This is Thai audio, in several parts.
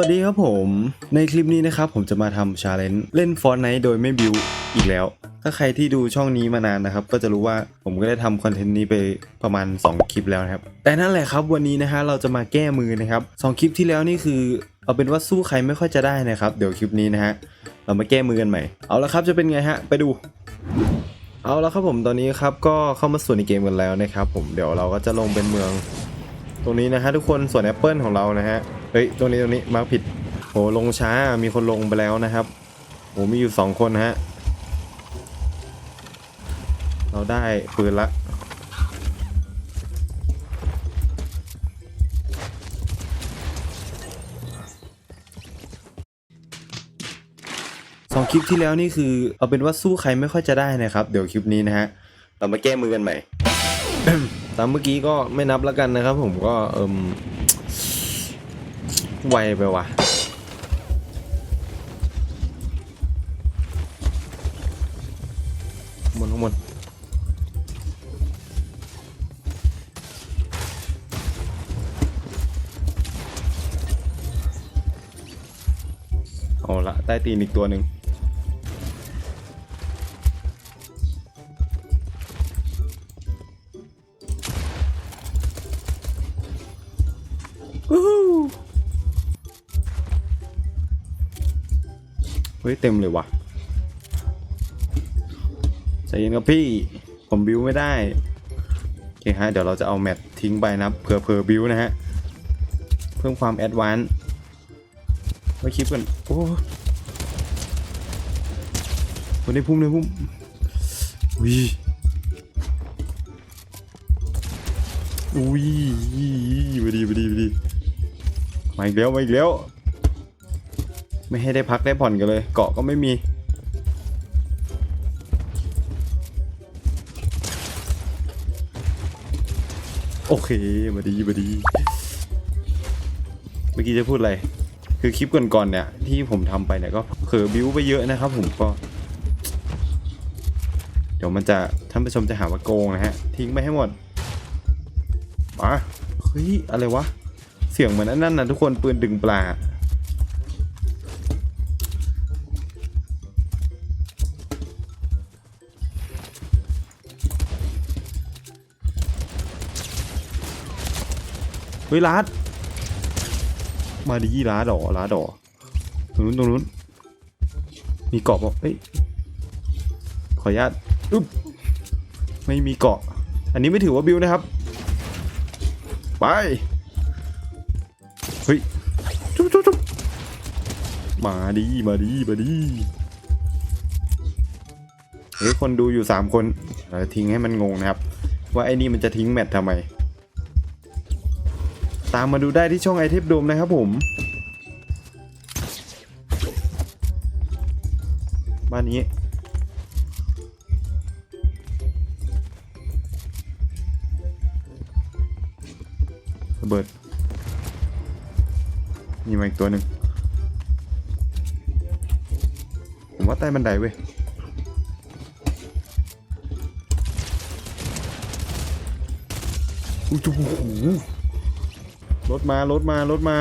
วัสดีครับผม ในคลิปนี้นะครับผมจะมาทำชาเลนจ์เล่นฟอนไนท์โดยไม่บิวอีกแล้ว ถ้าใครที่ดูช่องนี้มานานนะครับ ก็จะรู้ว่าผมก็ได้ทำคอนเทนต์นี้ไปประมาณ 2 คลิปแล้วนะครับ แต่นั่นแหละครับวันนี้นะฮะเราจะมาแก้มือนะครับสองคลิปที่แล้วนี่คือ เอาเป็นว่าสู้ใครไม่ค่อยจะได้นะครับ เดี๋ยวคลิปนี้นะฮะเรามาแก้มือกันใหม่ เอาละครับจะเป็นไงฮะไปดูเอาละครับผมตอนนี้ครับก็เข้ามาสู่ในเกมกันแล้วนะครับ ผมเดี๋ยวเราก็จะลงเป็นเมือง ตรงนี้นะฮะทุกคนส่วนแอปเปิลของเรานะฮะ ฮ้ยตรงนี้ตรงนี้มาผิดโหลงช้ามีคนลงไปแล้วนะครับโหมีอยู่สองคนนะฮะเราได้ปืนละสองคลิปที่แล้วนี่คือเอาเป็นว่าสู้ใครไม่ค่อยจะได้นะครับ เดี๋ยวคลิปนี้นะฮะเรามาแก้มือกันใหม่ ตามเมื่อกี้ก็ไม่นับแล้วกันนะครับ ผมก็เอิม ไวไปว่ะหมดทั้งหมดเอาละใต้ตีนอีกตัวหนึ่ง ฮ้ยเต็มเลยว่ะใจเย็นครับพี่ ผมบิวไม่ได้โอเคฮะเดี๋ยวเราจะเอาแมททิ้งไปนะเผื่อเผื่อบิวนะฮะ เพิ่มความแอดวานซ์ไว้คลิปกันโอ้คนในพุ่มในพุ่มอุ้ยอุ้ยมาดีมาดีมาดีมาอีกแล้วมาอีกแล้ว ไม่ให้ได้พักได้ผ่อนกันเลย เกาะก็ไม่มี โอเค มาดีมาดี เมื่อกี้จะพูดอะไร คือคลิปก่อนๆเนี่ย ที่ผมทำไปเนี่ยก็เผลอบิ้วไปเยอะนะครับผมก็ เดี๋ยวมันจะท่านผู้ชมจะหาว่าโกงนะฮะ ทิ้งไปให้หมดมาเฮ้ย อะไรวะ เสียงเหมือนอันนั่นนะทุกคนปืนดึงปลา เฮ้ยลาดมาดีลาดอลาดอตรงนู้นตรงนู้นมีเกาะบอกเฮ้ยขออนุญาตอึ๊บไม่มีเกาะ อันนี้ไม่ถือว่าบิวนะครับ ไปเฮ้ยจุ๊บจุ๊บจุ๊บมาดีมาดีมาดีเฮ้ยคนดูอยู่สามคนเราจะทิ้งให้มันงงนะครับ ว่าไอ้นี่มันจะทิ้งแมททำไม ตามมาดูได้ที่ช่องไอเทมโดมนะครับผม บ้านนี้ ระเบิด มีมาอีกตัวหนึ่งผมว่าใต้บันไดเว้ยอุ้ยโอ้โห ถมารถมารถมา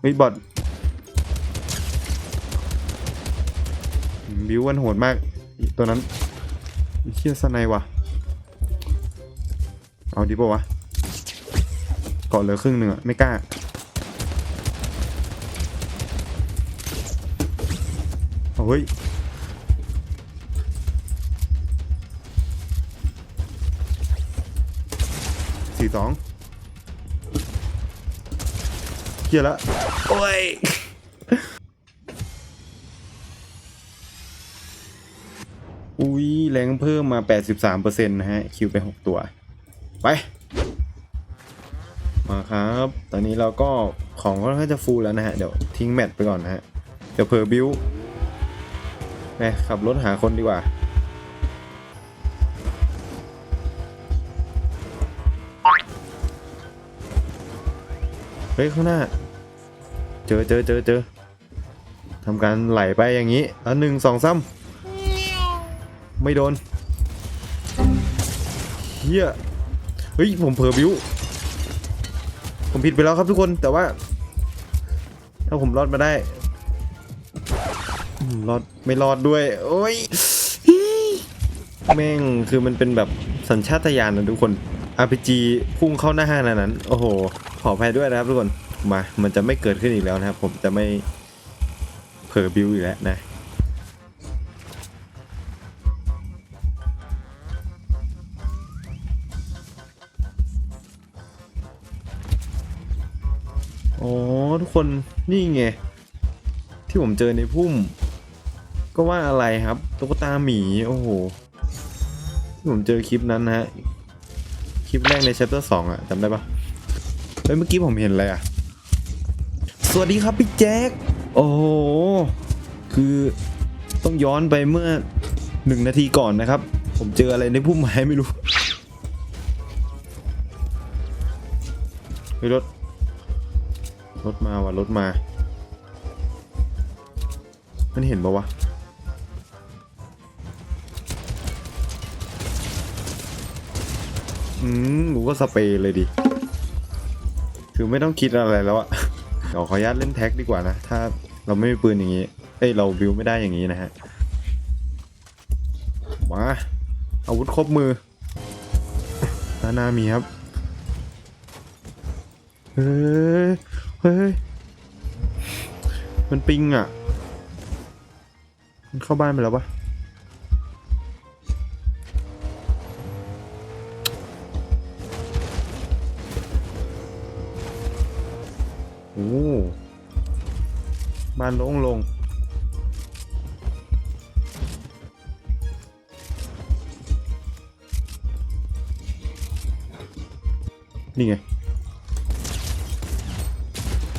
เฮ้ยบอดบิววันโหดมาก ตัวนั้นเชี่ยสไนวะเอาดีป่าวะเกาะเหลือครึ่งหนึ่งอะไม่กล้าเฮ้ย สี่สองเฮียละโอ้ยอุ้ยแรงเพิ่มมา 83%นะฮะ คิวไป 6 ตัว ไป มาครับ ตอนนี้เราก็ของก็ค่อนข้างจะฟูลแล้วนะฮะ เดี๋ยวทิ้งแมตช์ไปก่อนนะฮะ เดี๋ยวเพอบิวไปขับรถหาคนดีกว่า เฮ้ยข้างหน้า เจอเจอเจอเจอทำการไหลไปอย่างนี้อะหนึ่งสองซ้ำไม่โดนเฮียเฮ้ยผมเผลอบิวผมผิดไปแล้วครับทุกคนแต่ว่า ถ้าผมรอดมาได้รอดไม่รอดด้วย โอ้ยแม่งคือมันเป็นแบบสัญชาตญาณนะทุกคน RPG พุ่งเข้าหน้าขนาดนั้น โอ้โห ขออภัยด้วยนะครับทุกคนมา มันจะไม่เกิดขึ้นอีกแล้วนะครับ ผมจะไม่เผลอบิวอีกแล้วนะอ๋อทุกคนนี่ไง ที่ผมเจอในพุ่ม ก็ว่าอะไรครับตุ๊กตาหมี โอ้โหที่ผมเจอคลิปนั้นนะฮะ คลิปแรกใน chapter สองอะจำได้ปะ เฮ้ยเมื่อกี้ผมเห็นอะไรอะ สวัสดีครับพี่แจ็ค โอ้โห คือต้องย้อนไปเมื่อหนึ่งนาทีก่อนนะครับ ผมเจออะไรในพุ่มไม้ไม่รู้เฮ้ยรถ รถมาว่ะรถมา มันเห็นปะวะอืมกูก็สเปรย์เลยดิ คือไม่ต้องคิดอะไรแล้วอะเดี๋ยวขออนุญาตเล่นแท็กดีกว่านะ ถ้าเราไม่มีปืนอย่างนี้เอ้ยเราบิวไม่ได้อย่างนี้นะฮะ มาอาวุธครบมือด้านหน้ามีครับ เฮ้ย เฮ้ย มันปิงอะ มันเข้าบ้านไปแล้วปะ บ้านโล่งลง นี่ไง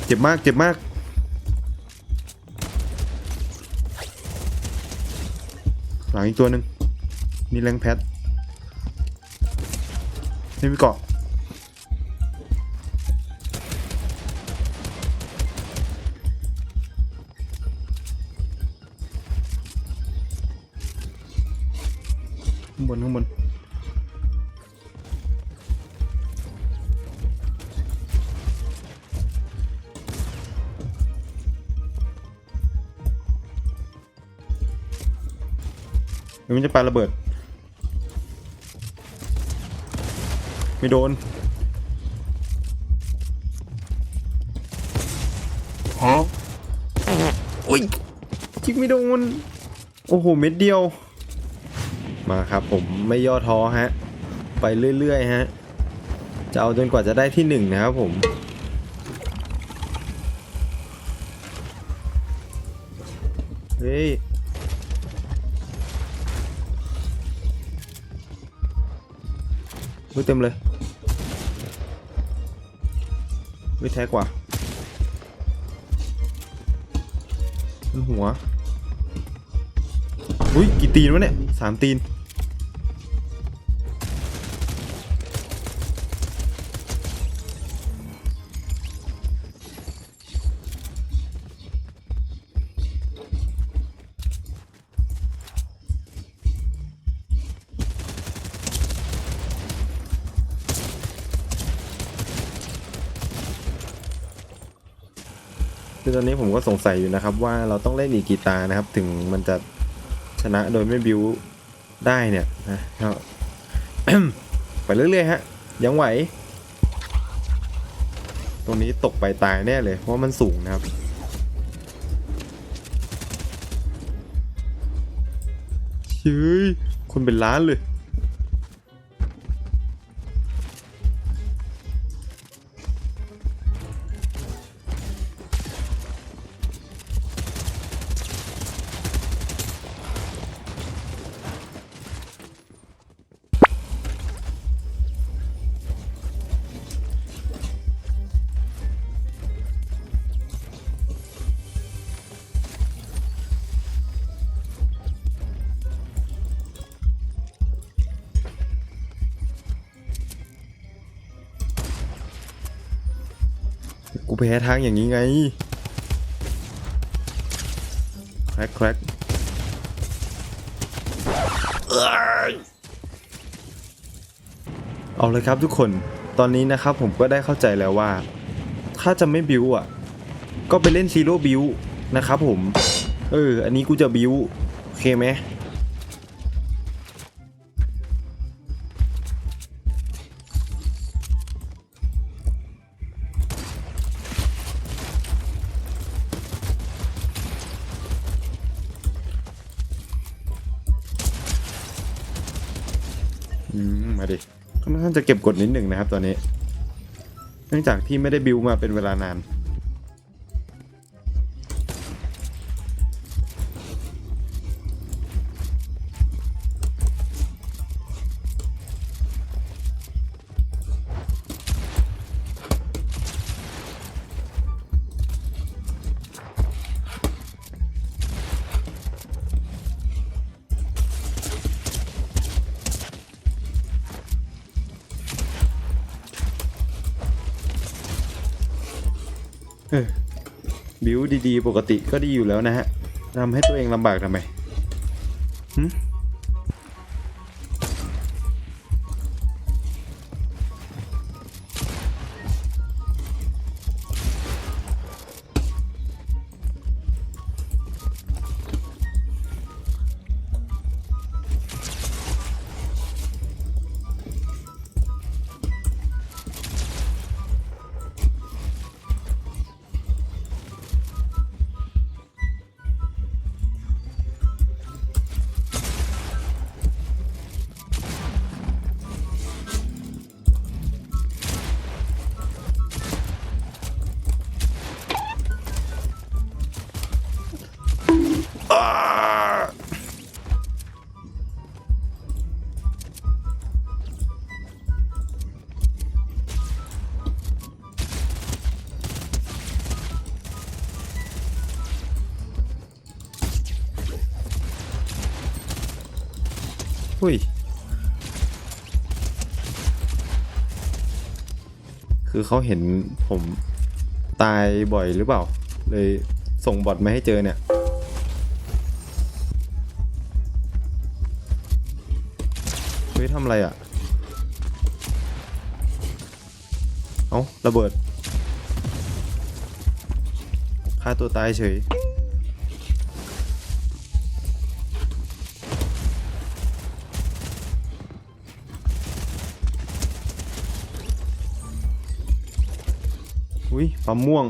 เจ็บมาก เจ็บมาก หลังอีกตัวหนึ่งนี่แรงแพทไม่มีเกาะ เดี๋ยวมันจะปาระเบิด ไม่โดนฮะโอ้ยจิกไม่โดน โอ้โห เม็ดเดียว มาครับผมไม่ย่อท้อฮะ ไปเรื่อยๆฮะ จะเอาจนกว่าจะได้ที่หนึ่งนะครับผมเฮ้ย มือเต็มเลย ไม่แท้กว่ามันหัว อุ้ยกี่ตีนวะเนี่ยสามตีน คือตอนนี้ผมก็สงสัยอยู่นะครับ ว่าเราต้องเล่นอีกกี่ตานะครับ ถึงมันจะชนะโดยไม่บิวได้เนี่ยนะก็ไปเรื่อยๆฮะ ยังไหว ตรงนี้ตกไปตายแน่เลย เพราะมันสูงนะครับเฮ้ยคนเป็นล้านเลย แพ้ทางอย่างนี้ไงแครกแครกเอาเลยครับทุกคน ตอนนี้นะครับผมก็ได้เข้าใจแล้วว่า ถ้าจะไม่บิวอะ ก็ไปเล่นซีโร่บิวนะครับผม เออ อันนี้กูจะบิวโอเคไหม อืมมาดิค่อนข้างจะเก็บกดนิดหนึ่งนะครับตอนนี้ เนื่องจากที่ไม่ได้บิวมาเป็นเวลานาน เออบิวดีๆ ปกติก็ดีอยู่แล้วนะฮะทำให้ตัวเองลำบากทำไมหึ หุ้ย คือเขาเห็นผมตายบ่อยหรือเปล่า เลยส่งบอทมาให้เจอเนี่ยเฮ้ยทำอะไรอะ เอาระเบิดฆ่าตัวตายเฉย อุ้ยปั๊มม่วง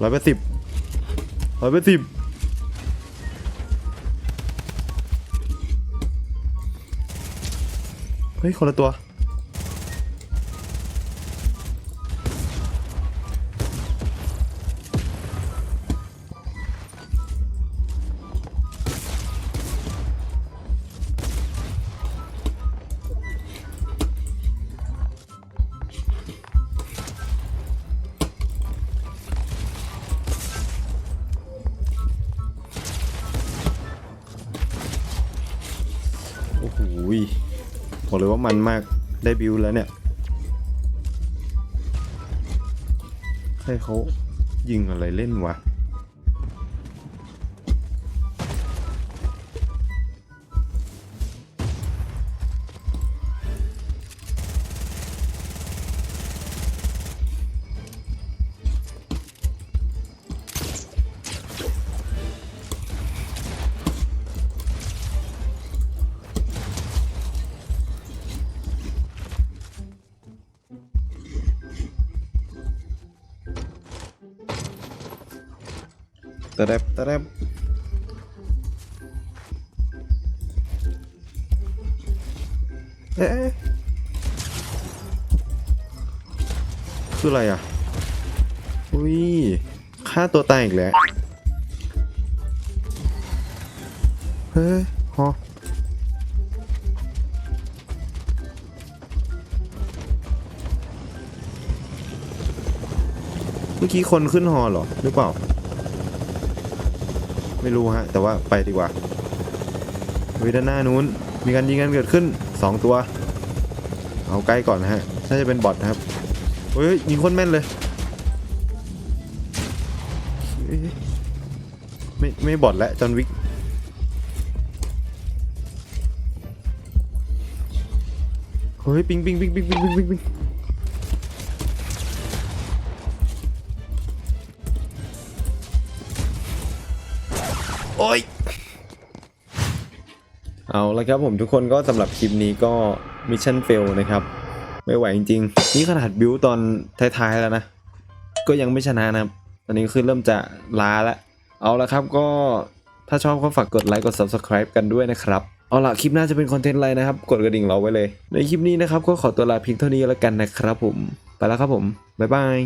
ร้อยแปดสิบร้อยแปดสิบ ฮ้ยคนละตัว มันมากได้บิวแล้วเนี่ย ให้เขายิงอะไรเล่นวะ ตะแรบตะแรบเอ๊ะคืออะไรอะ อุ้ยฆ่าตัวตายอีกแล้ว เฮ้ยฮอเมื่อกี้คนขึ้นฮอเหรอ หรือเปล่า ไม่รู้ฮะ แต่ว่าไปดีกว่าเฮ้ยด้านหน้านู้น มีการยิงกันเกิดขึ้นสองตัว เอาใกล้ก่อนนะฮะ น่าจะเป็นบอทนะครับเฮ้ยยิงคนแม่นเลย ไม่ไม่บอทแล้วจอนวิกเฮ้ย ปิงปิงปิงปิงปิงปิงปิง โอ้ยเอาละครับผมทุกคนก็สำหรับคลิปนี้ก็มิชชั่นเฟลนะครับ ไม่ไหวจริงๆ นี่ขนาดบิวตอนท้ายๆแล้วนะ ก็ยังไม่ชนะนะครับ ตอนนี้คือเริ่มจะล้าล้วเอาละครับก็ถ้าชอบก็ฝากกดไลค์กด subscribe กันด้วยนะครับ เอาละคลิปหน้าจะเป็นคอนเทนต์อะไรนะครับ กดกระดิ่งเราไว้เลย ในคลิปนี้นะครับก็ขอตัวลาเพียงเท่านี้แล้วกันนะครับผม ไปแล้วครับผม บ๊ายบาย